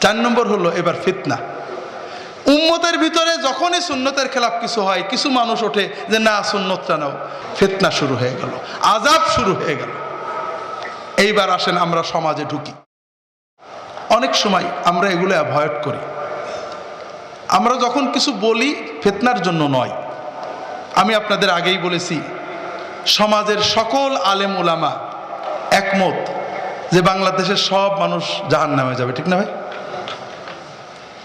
চার নম্বর হলো এবার ফিতনা। উম্মতের ভিতরে যখনই সুন্নতের খেলাফ কিছু হয়, কিছু মানুষ ওঠে যে, না, সুন্নতটা নাও। ফিতনা শুরু হয়ে গেল আজাব শুরু হয়ে গেল। এইবার আসেন আমরা সমাজে ঢুকি। অনেক সময় আমরা এগুলো অ্যাভয়েড করি। আমরা যখন কিছু বলি, ফেতনার জন্য নয়। আমি আপনাদের আগেই বলেছি, সমাজের সকল আলেম ওলামা একমত যে, বাংলাদেশের সব মানুষ জাহান নামে যাবে, ঠিক না ভাই?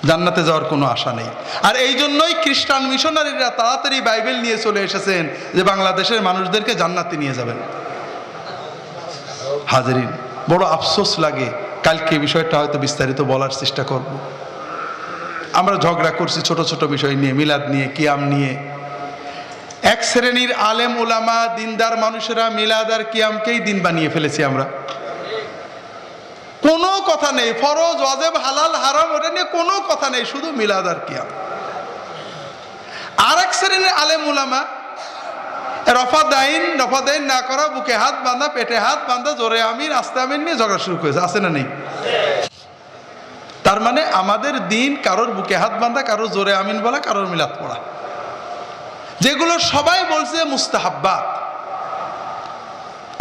জান্নাতে যাওয়ার কোনো আশা নেই। আর এই জন্যই খ্রিস্টান মিশনারিরা তাড়াতাড়ি বাইবেল নিয়ে চলে এসেছেন যে বাংলাদেশের মানুষদেরকে জান্নাতে নিয়ে যাবেন। হাজারিন, বড় আফসোস লাগে। কালকে বিষয়টা হয়তো বিস্তারিত বলার চেষ্টা করব। আমরা ঝগড়া করছি ছোট ছোট বিষয় নিয়ে, মিলাদ নিয়ে, কিয়াম নিয়ে। এক শ্রেণির আলেম ওলামা, দিনদার মানুষেরা মিলাদ আর কিয়ামকেই দিন বানিয়ে ফেলেছি আমরা। কোনো কথা নেই, ফরজ, ওয়াজেব, হালাল, হারাম, ওটা নিয়ে কোনো কথা নেই, শুধু মিলাদ আর কিয়াম। আর এক শ্রেণির আলেম উলামা রফা দাইন রফা দাইন না করা, বুকে হাত বাঁধা, পেটে হাত বাঁধা, জোরে আমিন, আস্তে আমিন নিয়ে ঝগড়া শুরু করেছে, আছে না নেই? তার মানে আমাদের দিন কারোর বুকে হাত বাঁধা, কারোর জোরে আমিন বলা, কারোর মিলাদ পড়া। যেগুলো সবাই বলছে মুস্তাহাব্বাত।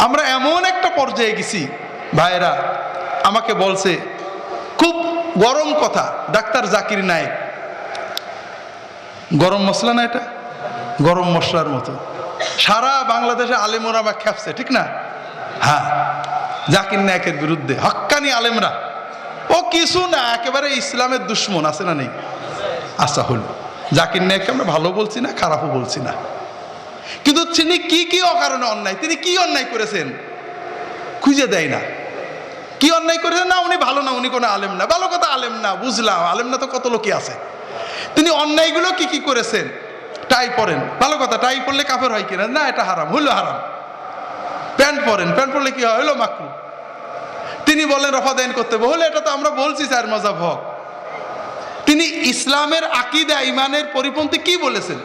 আমরা এমন একটা পর্যায়ে গেছি ভাইরা আমাকে বলছে, খুব গরম কথা, ডাক্তার জাকির নায়েক। গরম মশলা না এটা? গরম মশলার মতো। সারা বাংলাদেশে আলেমরা বা খ্যাপছে, ঠিক না? হ্যাঁ জাকির নায়কের বিরুদ্ধে। হক্কানি আলেমরা। ও কিছু না, একেবারে ইসলামের দুশ্মন, আছে না নেই? আচ্ছা হলো। জাকির নায়ককে আমরা ভালো বলছি না, খারাপও বলছি না। কিন্তু তিনি কি কি অকারণে অন্যায়, তিনি কি অন্যায় করেছেন? খুঁজে দেয় না। কি অন্যায় করেছেন? না, উনি ভালো না, উনি কোনো আলেম না। ভালো কথা আলেম না, বুঝলাম। আলেম না তো কত লোকই আছে। তিনি অন্যায়গুলো কি কি করেছেন? টাই পরেন। ভালো কথা, টাই পরলে কাফের হয় কিনা? না, এটা হারাম হইল হারাম। প্যান্ট পরেন। প্যান্ট পরলে কি হয়? হইল মাকরু। তিনি বলেন রফা দেন করতে হবে। হলে এটা তো আমরা বলছি, স্যার মজাব হক। তিনি ইসলামের আকিদা, ইমানের পরিপন্থী কি বলেছেন?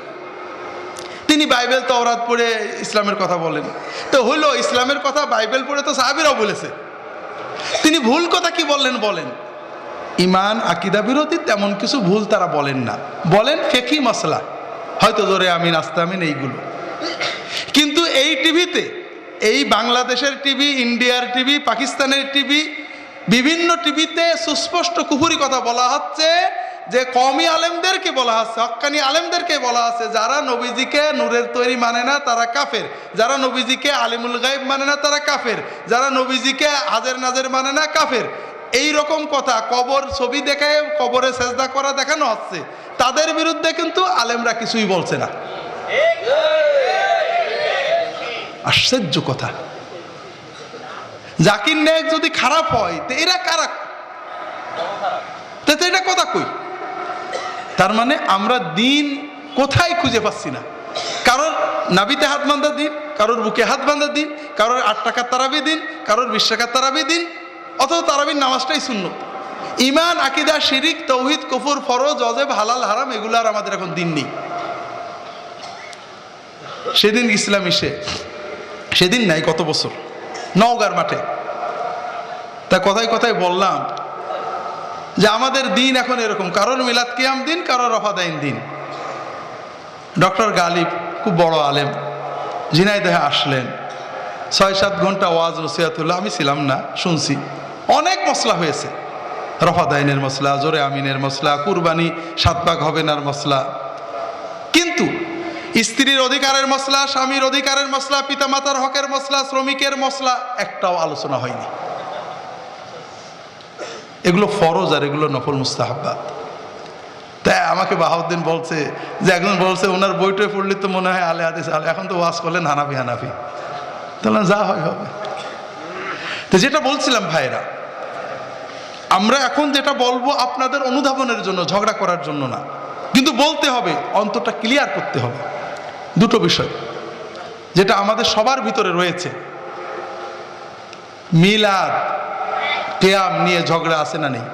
তিনি বাইবেল, তওরাত পড়ে ইসলামের কথা বলেন। তো হইল ইসলামের কথা বাইবেল পড়ে তো সাহাবিরাও বলেছে। তিনি ভুল কথা কি বললেন বলেন। ইমান, আকিদা, বিরোধী তেমন কিছু ভুল তারা বলেন না। বলেন ফেকি মশলা হয়তো জোরে আমিন, আস্তে আমিন এইগুলো। কিন্তু এই টিভিতে, এই বাংলাদেশের টিভি, ইন্ডিয়ার টিভি, পাকিস্তানের টিভি, বিভিন্ন টিভিতে সুস্পষ্ট কুহুরি কথা বলা হচ্ছে যে কমি আলেমদেরকে বলা আছে? হক্কানি আলেমদেরকে বলা আছে। যারা নবীজিকে নূরের তৈরি মানে না, তারা কাফের। যারা নবীজিকে আলিমুল গাইব মানে না, তারা কাফের। যারা নবীজিকে হাজের নাজের মানে না, কাফের। এই রকম কথা, কবর ছবি দেখায় কবরে সেজদা করা দেখানো হচ্ছে। তাদের বিরুদ্ধে কিন্তু আলেমরা কিছুই বলছে না। আশ্চর্য কথা। জাকির নায়ক যদি খারাপ হয়, তো এরা কারা? তো এটা কথা কই? তার মানে আমরা দিন কোথায় খুঁজে পাচ্ছি না। কারোর নাবিতে হাত বান্ধা দিন, কারোর বুকে হাত বান্ধা দিন, কারোর আট টাকার তারাবি দিন, কারোর বিশ টাকার তারাবি দিন অথবা তারাবির নামাজটাই শূন্য ইমান আকিদা, শিরিক, তৌহিদ, কফুর, ফরজ অজেব হালাল, হারাম, এগুলো আর আমাদের এখন দিন নেই। সেদিন ইসলাম এসে, সেদিন নাই কত বছর, নওগার মাঠে। তা কথায় কথায় বললাম যে আমাদের দিন এখন এরকম, কারোর মিলাদ কিয়াম দিন, কারোর রফাদাইন দিন। ডক্টর গালিব, খুব বড় আলেম, ঝিনাইদহে আসলেন। ছয় সাত ঘণ্টা ওয়াজ নসিয়াতুল্লাহ আমি ছিলাম না, শুনছি। অনেক মশলা হয়েছে। রফাদাইনের মশলা জোরে আমিনের মশলা কুরবানি সাত ভাগ হবেনার মশলা কিন্তু স্ত্রীর অধিকারের মশলা স্বামীর অধিকারের মশলা পিতামাতার হকের মশলা শ্রমিকের মশলা একটাও আলোচনা হয়নি। এগুলো ফরজ আর এগুলো নফল মুস্তাহাব্বাত। তাই আমাকে বাহাউদ্দিন বলছে যে, একজন বলছে, ওনার বইটই পড়লে তো মনে হয় আলে হাদিস, আলে এখন তো ওয়াজ করলেন হানাফি হানাফি। তাহলে যা হয়, হবে। তো যেটা বলছিলাম ভাইরা, আমরা এখন যেটা বলব আপনাদের অনুধাবনের জন্য, ঝগড়া করার জন্য না। কিন্তু বলতে হবে, অন্তরটা ক্লিয়ার করতে হবে। দুটো বিষয়, যেটা আমাদের সবার ভিতরে রয়েছে। মিলাদ কেয়াম নিয়ে ঝগড়া আছে না নেই?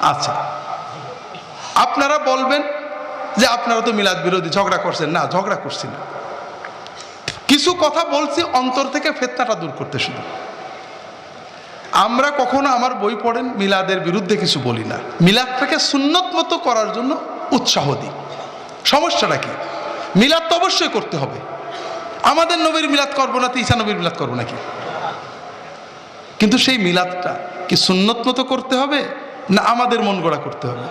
আচ্ছা আপনারা বলবেন যে আপনারা তো মিলাদ বিরোধী, ঝগড়া করছেন। না, ঝগড়া করছি না। কিছু কথা বলছি, অন্তর থেকে ফেতনাটা দূর করতে শুধু। আমরা কখনো আমার বই পড়েন, মিলাদের বিরুদ্ধে কিছু বলি না। মিলাদটাকে সুন্নত মতো করার জন্য উৎসাহ দিই। সমস্যাটা কি? মিলাদ তো অবশ্যই করতে হবে। আমাদের নবীর মিলাদ করব না, তো ঈসা নবীর মিলাদ করব নাকি? কিন্তু সেই মিলাদটা কি সুন্নত মতো করতে হবে না আমাদের মন গড়া করতে হবে?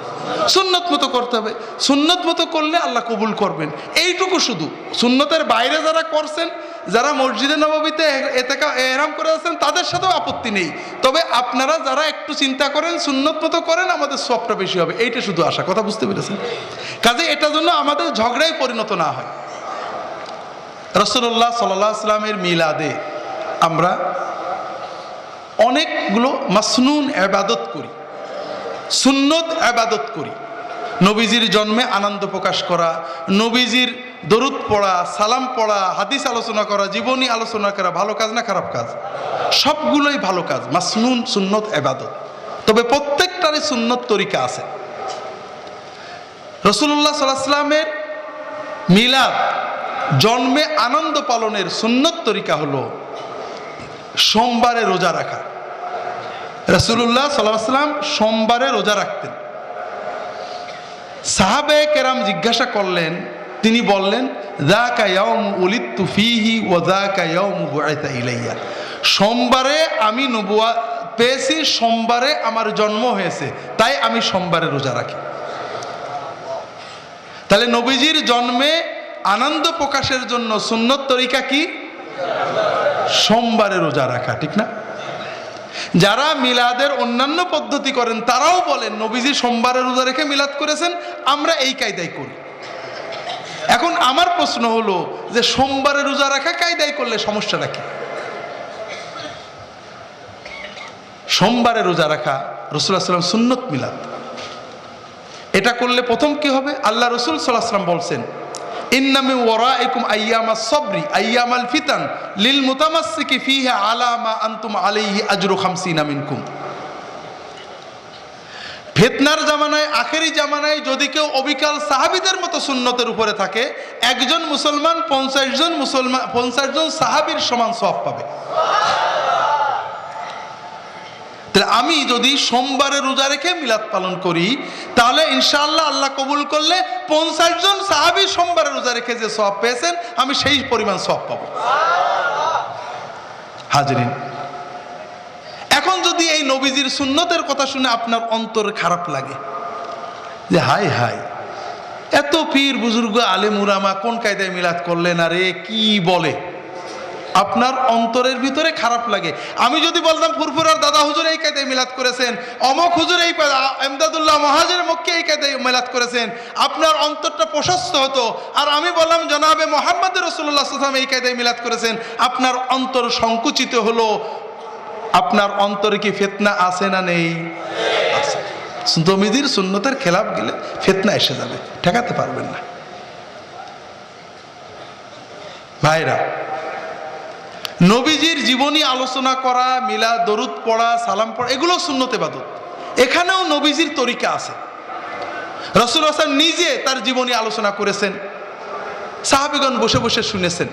সুন্নত মতো করতে হবে। সুন্নত মতো করলে আল্লাহ কবুল করবেন। এইটুকু শুধু। সুন্নতের বাইরে যারা করছেন, যারা মসজিদে নবমীতে এতেকা এহরাম করে আছেন, তাদের সাথেও আপত্তি নেই। তবে আপনারা যারা একটু চিন্তা করেন, সুন্নত মতো করেন, আমাদের সবটা বেশি হবে। এইটা শুধু আশা। কথা বুঝতে পেরেছেন? কাজে এটার জন্য আমাদের ঝগড়ায় পরিণত না হয়। রসুল্লাহ সাল্লাহ আসলামের মিলাদে আমরা অনেকগুলো মাসনুন আবাদত করি, সুন্নত আবাদত করি। নবীজির জন্মে আনন্দ প্রকাশ করা, নবীজির দরুদ পড়া, সালাম পড়া, হাদিস আলোচনা করা, জীবনী আলোচনা করা, ভালো কাজ না খারাপ কাজ? সবগুলোই ভালো কাজ, মাসনুন, সুন্নত আবাদত তবে প্রত্যেকটারই সুন্নত তরিকা আছে। রসুল্লাহ সাল্লামের মিলাদ, জন্মে আনন্দ পালনের সুন্নত তরিকা হলো সোমবারে রোজা রাখা। রসুল্লাহ সাল্লাম সোমবারে রোজা রাখতেন। সাহাবে কেরাম জিজ্ঞাসা করলেন, তিনি বললেন সোমবারে আমি নবুয়া পেয়েছি, সোমবারে আমার জন্ম হয়েছে, তাই আমি সোমবারে রোজা রাখি। তাহলে নবীজির জন্মে আনন্দ প্রকাশের জন্য সুন্নত তরিকা কি? সোমবারে রোজা রাখা, ঠিক না? যারা মিলাদের অন্যান্য পদ্ধতি করেন, তারাও বলেন, নবীজি সোমবারে রোজা রেখে মিলাদ করেছেন, আমরা এই কায়দায় করি। এখন আমার প্রশ্ন হলো যে, সোমবারে রোজা রাখা কায়দায় করলে সমস্যাটা কি? সোমবারে রোজা রাখা রসুল্লাহ সাল্লাম সুন্নত মিলাদ। এটা করলে প্রথম কি হবে? আল্লাহ রসুল সাল্লাহ সাল্লাম বলছেন ইন্নামি ওয়ারাইকুম আইয়ামা সবরি, আইয়ামাল ফিতান, লিল মুতামাসসিকি ফিহা আলা মা আনতুম আলাইহি আজরু খামসিনা মিনকুম। ফেতনার জামানায়, আখেরি জামানায় যদি কেউ অবিকাল সাহাবিদের মতো সুন্নতের উপরে থাকে, একজন মুসলমান পঞ্চাশ জন মুসলমান, পঞ্চাশ জন সাহাবির সমান সব পাবে। তাহলে আমি যদি সোমবারে রোজা রেখে মিলাদ পালন করি, তাহলে ইনশাআল্লাহ আল্লাহ কবুল করলে পঞ্চাশ জন সাহাবি সোমবারে রোজা রেখে যে সব পেয়েছেন, আমি সেই পরিমাণ সব পাবো। হাজরিন, এখন যদি এই নবীজির সুন্নতের কথা শুনে আপনার অন্তর খারাপ লাগে, যে হাই হাই এত পীর বুজুর্গ আলে মুরামা কোন কায়দায় মিলাদ করলেন? আরে কি বলে? আপনার অন্তরের ভিতরে খারাপ লাগে। আমি যদি বলতাম, ফুরফুরার দাদা হুজুর এই কায়দায় মিলাদ করেছেন, অমক হুজুর এই এমদাদুল্লাহ মহাজের মক্কে এই কায়দায় মিলাদ করেছেন, আপনার অন্তরটা প্রশস্ত হতো। আর আমি বললাম, জনাবে মোহাম্মদ রসুল্লাহ সাল্লাম এই কায়দায় মিলাদ করেছেন, আপনার অন্তর সংকুচিত হলো। আপনার অন্তরে কি ফেতনা আছে না নেই? আছে। দমিদির সুন্নতের খেলাপ গেলে ফেতনা এসে যাবে, ঠেকাতে পারবেন না। ভাইরা নবীজির জীবনী আলোচনা করা মিলা দরুদ পড়া, সালাম পড়া, এগুলো শূন্যতে বাদত এখানেও নবীজির তরিকা আছে। রসুল হাসান নিজে তার জীবনী আলোচনা করেছেন, সাহাবিগণ বসে বসে শুনেছেন।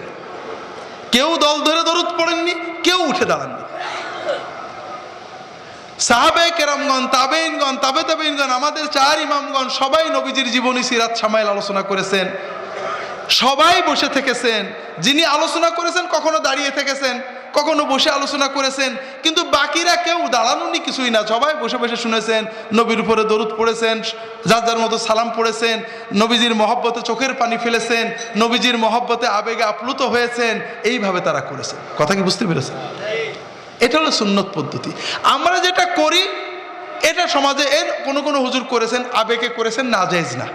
কেউ দল ধরে দরুদ পড়েননি, কেউ উঠে দাঁড়াননি। সাহাবে কেরামগণ তাবেইনগণ তাবে তাবেইনগণ আমাদের চার ইমামগণ সবাই নবীজির জীবনী সিরাত সামাইল আলোচনা করেছেন। সবাই বসে থেকেছেন। যিনি আলোচনা করেছেন, কখনো দাঁড়িয়ে থেকেছেন, কখনো বসে আলোচনা করেছেন, কিন্তু বাকিরা কেউ দাঁড়ানোনি কিছুই না। সবাই বসে বসে শুনেছেন, নবীর উপরে দরুদ পড়েছেন, যার যার মতো সালাম পড়েছেন, নবীজির মহব্বতে চোখের পানি ফেলেছেন, নবীজির মহব্বতে আবেগে আপ্লুত হয়েছেন, এইভাবে তারা করেছেন। কথা কি বুঝতে পেরেছেন? এটা হলো সুন্নত পদ্ধতি। আমরা যেটা করি, এটা সমাজে এর কোনো কোনো হুজুর করেছেন, আবেগে করেছেন না যাইজ না।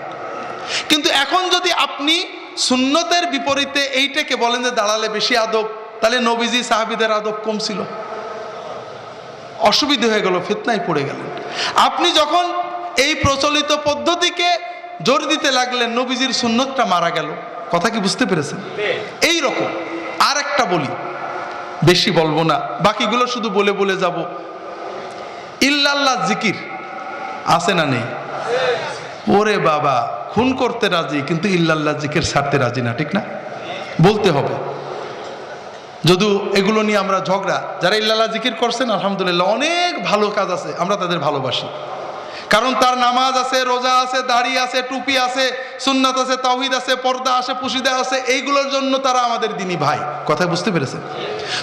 কিন্তু এখন যদি আপনি সুন্নতের বিপরীতে এইটাকে বলেন যে দাঁড়ালে বেশি আদব, তাহলে নবীজি সাহাবিদের আদব কম ছিল অসুবিধে হয়ে গেল, ফিতনায় পড়ে গেলেন। আপনি যখন এই প্রচলিত পদ্ধতিকে জোর দিতে লাগলেন, নবীজির সুন্নতটা মারা গেল। কথা কি বুঝতে পেরেছেন? এই রকম। আর একটা বলি, বেশি বলব না, বাকিগুলো শুধু বলে বলে যাব। ইল্লাল্লাহ জিকির আছে না নেই? ওরে বাবা, খুন করতে রাজি, কিন্তু ইল্লাল্লাহ জিকির ছাড়তে রাজি না, ঠিক না? বলতে হবে। যদিও এগুলো নিয়ে আমরা ঝগড়া, যারা ইল্লাল্লাহ জিকির করছেন, আলহামদুলিল্লাহ অনেক ভালো কাজ আছে, আমরা তাদের ভালোবাসি। কারণ তার নামাজ আছে, রোজা আছে, দাড়ি আছে, টুপি আছে, সুন্নাত আছে, তাওহিদ আছে, পর্দা আছে, পুশিদা আছে, এইগুলোর জন্য তারা আমাদের দিনই ভাই। কথা বুঝতে পেরেছেন?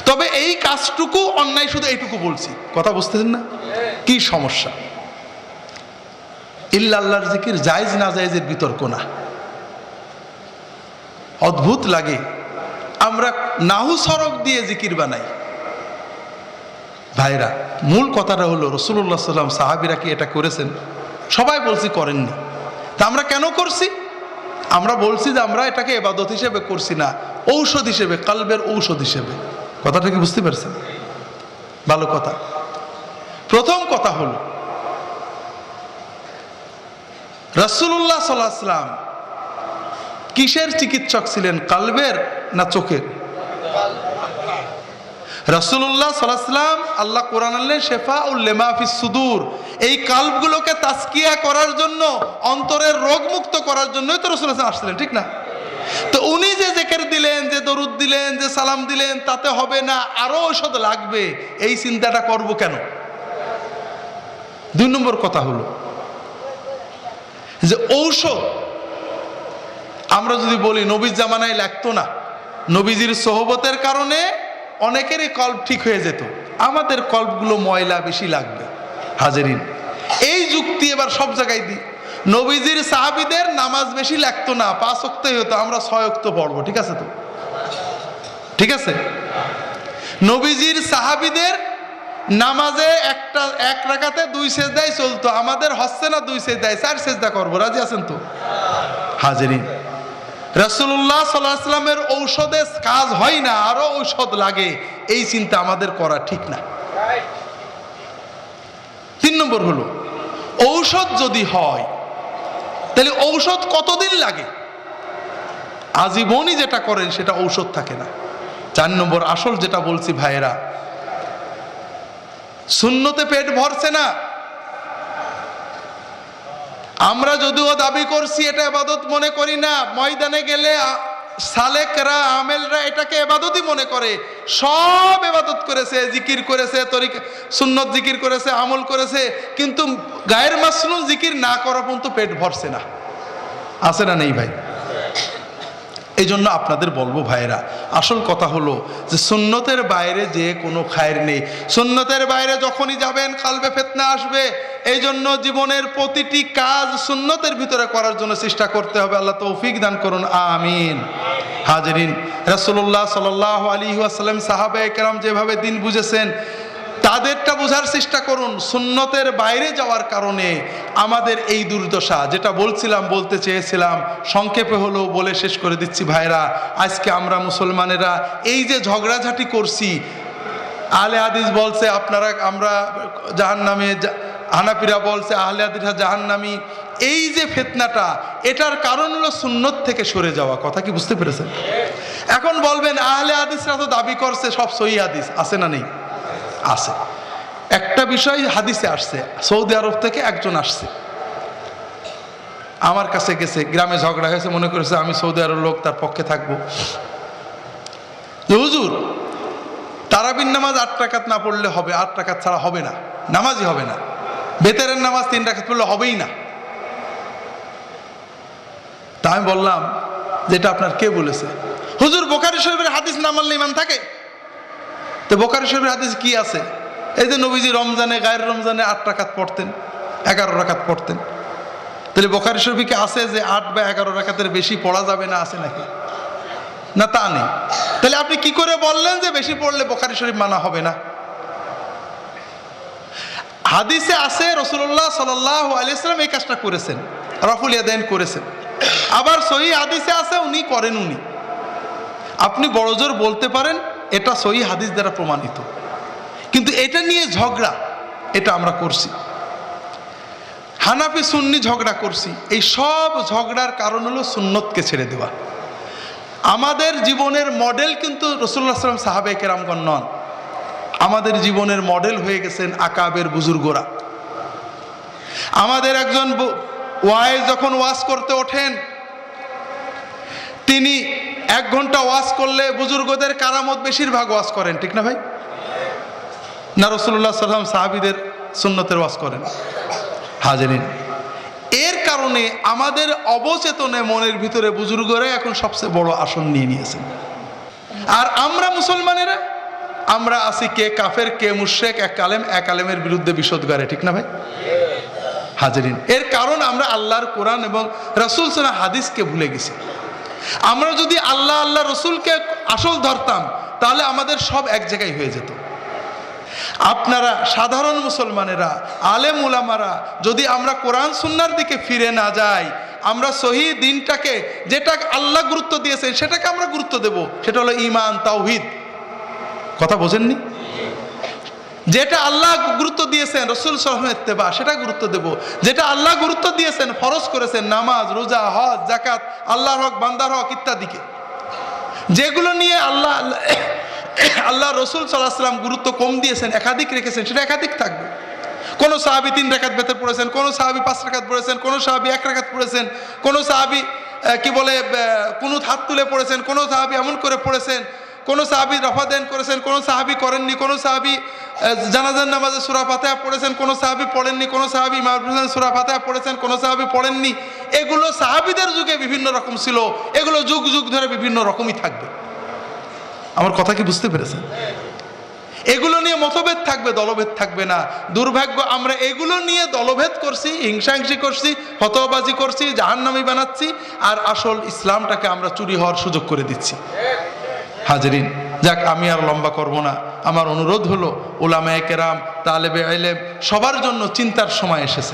তবে এই কাজটুকু অন্যায় শুধু এইটুকু বলছি। কথা বুঝতেছেন না? কি সমস্যা? ইল্লাল্লাহর জিকির জায়েজ না জায়েজের বিতর্ক না। অদ্ভুত লাগে। আমরা নাহু সড়ক দিয়ে জিকির বানাই। ভাইরা, মূল কথাটা হলো রসুল্লাহ সাল্লাম সাহাবিরা কি এটা করেছেন? সবাই বলছি করেননি। তা আমরা কেন করছি? আমরা বলছি যে আমরা এটাকে এবাদত হিসেবে করছি না, ঔষধ হিসেবে, কালবের ঔষধ হিসেবে। কথাটা কি বুঝতে পারছেন? ভালো কথা। প্রথম কথা হলো রসুল্লাহ সাল্লাম কিসের চিকিৎসক ছিলেন, কালবের না চোখের? রসুল্লাহ সাল্লাম আল্লাহ কোরআন আল্লাহ শেফা উল্লেমাফিস সুদূর এই কাল্বগুলোকে তাস্কিয়া করার জন্য, অন্তরের রোগ মুক্ত করার জন্যই তো রসুল্লাহ আসছিলেন, ঠিক না? তো উনি যে জেকের দিলেন, যে দরুদ দিলেন, যে সালাম দিলেন, তাতে হবে না, আরও ঔষধ লাগবে, এই চিন্তাটা করব কেন? দুই নম্বর কথা হলো যে ঔষধ, আমরা যদি বলি নবীর জামানায় লাগতো না, নবীজির সোহবতের কারণে অনেকেরই কল্প ঠিক হয়ে যেত, আমাদের কল্পগুলো ময়লা বেশি লাগবে, হাজারিন। এই যুক্তি এবার সব জায়গায় দিই, নবীজির সাহাবিদের নামাজ বেশি লাগতো না, পাঁচ অক্তই হতো আমরা ছয় অক্ত পড়ব, ঠিক আছে তো? ঠিক আছে? নবীজির সাহাবিদের নামাজে একটা, এক রাখাতে দুই সেজদাই চলতো। আমাদের হচ্ছে না দুই সেজদায়? চার সেজদা করব। রাজি আছেন তো? হাজারিন। রসুল্লাহ সাল্লাহামের ঔষধে কাজ হয় না, আরও ঔষধ লাগে। এই চিন্তা আমাদের করা ঠিক না। তিন নম্বর হলো, ঔষধ যদি হয়, তাহলে ঔষধ কতদিন লাগে? আজীবনই যেটা করেন, সেটা ঔষধ থাকে না। চার নম্বর আসল যেটা বলছি ভাইয়েরা শূন্যতে পেট ভরছে না। আমরা যদিও দাবি করছি এটা এবাদত মনে করি না, ময়দানে গেলে সালেকরা, আমেলরা এটাকে এবাদতই মনে করে। সব এবাদত করেছে, জিকির করেছে, তরিকা, সুন্নত জিকির করেছে, আমল করেছে, কিন্তু গায়ের মাসনুন জিকির না করা পর্যন্ত পেট ভরছে না। আছে না নেই ভাই? এই জন্য আপনাদের বলব ভাইরা আসল কথা হলো যে সুন্নতের বাইরে যে কোনো খায়ের নেই। সুন্নতের বাইরে যখনই যাবেন, কালবে ফেতনা আসবে। এই জন্য জীবনের প্রতিটি কাজ সুন্নতের ভিতরে করার জন্য চেষ্টা করতে হবে। আল্লাহ তৌফিক দান করুন। আমিন। হাজরিন, রাসূলুল্লাহ সাল্লাহ আলী আসালাম সাহাবে কেরাম যেভাবে দিন বুঝেছেন তাদেরটা বোঝার চেষ্টা করুন সুন্নতের বাইরে যাওয়ার কারণে আমাদের এই দুর্দশা। যেটা বলছিলাম, বলতে চেয়েছিলাম, সংক্ষেপে হলো বলে শেষ করে দিচ্ছি ভাইরা। আজকে আমরা মুসলমানেরা এই যে ঝগড়াঝাটি করছি, আহলে হাদিস বলছে আপনারা, আমরা জাহান নামে হানাপিরা বলছে আহলে হাদিসা জাহান নামি এই যে ফেতনাটা, এটার কারণ হলো সুন্নত থেকে সরে যাওয়া। কথা কি বুঝতে পেরেছেন? এখন বলবেন, আহলে হাদিসরা তো দাবি করছে সব সহি হাদিস, আছে না নেই? আছে। একটা বিষয় হাদিসে আসছে, সৌদি আরব থেকে একজন আসছে। আমার কাছে গেছে, গ্রামে ঝগড়া হয়েছে, মনে করেছে আমি সৌদি আরব লোক, তার পক্ষে থাকব। হুজুর তারাবিন নামাজ আট টাকাত না পড়লে হবে, আট টাকাত ছাড়া হবে না, নামাজই হবে না। বেতারের নামাজ তিন টাকাত পড়লে হবেই না। তা আমি বললাম, যেটা আপনার কে বলেছে? হুজুর, বোকারি শরীফের হাদিস না মানলে ইমান থাকে? তো বোকারি শরীফের হাদিস কি আছে? এই যে নবীজি রমজানে, গায়ের রমজানে আট রাখাত পড়তেন, এগারো রাকাত পড়তেন। তাহলে বোকারি শরীফে কি আছে যে আট বা এগারো রাকাতের বেশি পড়া যাবে না আছে নাকি? না, তা নেই। তাহলে আপনি কি করে বললেন যে বেশি পড়লে বোখারি শরীফ মানা হবে না? হাদিসে আছে রসুল্লাহ সাল্লাহ আলিয়াল্লাম এই কাজটা করেছেন, রফুল ইয়াদাইন করেছেন। আবার সহি হাদিসে আছে, উনি করেন উনি। আপনি বড়জোর বলতে পারেন এটা সহি হাদিস দ্বারা প্রমাণিত। কিন্তু এটা নিয়ে ঝগড়া, এটা আমরা করছি। হানাফি সুন্নি ঝগড়া করছি। এই সব ঝগড়ার কারণ হলো সুন্নতকে ছেড়ে দেওয়া। আমাদের জীবনের মডেল কিন্তু রসুল্লাহ সাল্লাম সাহাবে কেরামগণ নন। আমাদের জীবনের মডেল হয়ে গেছেন আকাবের বুজুর্গরা। আমাদের একজন ওয়াইজ যখন ওয়াজ করতে ওঠেন, তিনি এক ঘণ্টা ওয়াজ করলে বুজুর্গদের কারামত বেশিরভাগ ওয়াজ করেন, ঠিক না ভাই? না রসুল্লাহ সাল্লাম সাহাবিদের সুন্নতের ওয়াজ করেন। হাজারিন। এর কারণে আমাদের অবচেতনে মনের ভিতরে বুজুর্গরা এখন সবচেয়ে বড় আসন নিয়ে নিয়েছেন আর আমরা মুসলমানেরা, আমরা আছি কে কাফের, কে মুশেক এক আলেম, এক আলেমের বিরুদ্ধে বিশোধগারে ঠিক না ভাই? হাজারিন। এর কারণ আমরা আল্লাহর কোরআন এবং রসুল সালা হাদিসকে ভুলে গেছি। আমরা যদি আল্লাহ আল্লাহ রসুলকে আসল ধরতাম, তাহলে আমাদের সব এক জায়গায় হয়ে যেত। আপনারা সাধারণ মুসলমানেরা, আলেম উলামারা, যদি আমরা কোরআন সুন্নার দিকে ফিরে না যাই, আমরা সহি দিনটাকে যেটা আল্লাহ গুরুত্ব দিয়েছেন, সেটাকে আমরা গুরুত্ব দেব, সেটা হলো ইমান তাওহিদ। কথা বোঝেননি? যেটা আল্লাহ গুরুত্ব দিয়েছেন, রসুল সালামের তেবা সেটা গুরুত্ব দেব। যেটা আল্লাহ গুরুত্ব দিয়েছেন, ফরজ করেছেন, নামাজ, রোজা, হজ জাকাত আল্লাহর হক, বান্দার হক ইত্যাদিকে। যেগুলো নিয়ে আল্লাহ আল্লাহ রসুল সাল্লাহাম গুরুত্ব কম দিয়েছেন, একাধিক রেখেছেন, সেটা একাধিক থাকবে। কোনো সাহাবি তিন রেখাত বেতর পড়েছেন, কোনো সাহাবি পাঁচ রেখাত পড়েছেন, কোনো সাহাবি এক রেখাত পড়েছেন, কোনো সাহাবি কি বলে কোনো হাত তুলে পড়েছেন, কোনো সাহাবি এমন করে পড়েছেন কোনো সাহাবি রফা দেন করেছেন কোনো সাহাবি করেননি কোনো সাহাবি আহ, জানাজার নামাজে সুরা ফাতেহা পড়েছেন কোনো সাহাবি পড়েননি কোনো সাহাবি ইমাম হোসেন সুরা ফাতেহা পড়েছেন কোনো সাহাবি পড়েননি। এগুলো সাহাবিদের যুগে বিভিন্ন রকম ছিল এগুলো যুগ যুগ ধরে বিভিন্ন রকমই থাকবে। আমার কথা কি বুঝতে পেরেছেন? এগুলো নিয়ে মতভেদ থাকবে দলভেদ থাকবে না। দুর্ভাগ্য আমরা এগুলো নিয়ে দলভেদ করছি হিংসাহিংসি করছি ফতোবাজি করছি জাহান্নামি বানাচ্ছি আর আসল ইসলামটাকে আমরা চুরি হওয়ার সুযোগ করে দিচ্ছি। হাজরিন, যাক আমি আর লম্বা করব না। আমার অনুরোধ হলো ওলামায় কেরাম, তালেবে আইলেম সবার জন্য চিন্তার সময় এসেছে।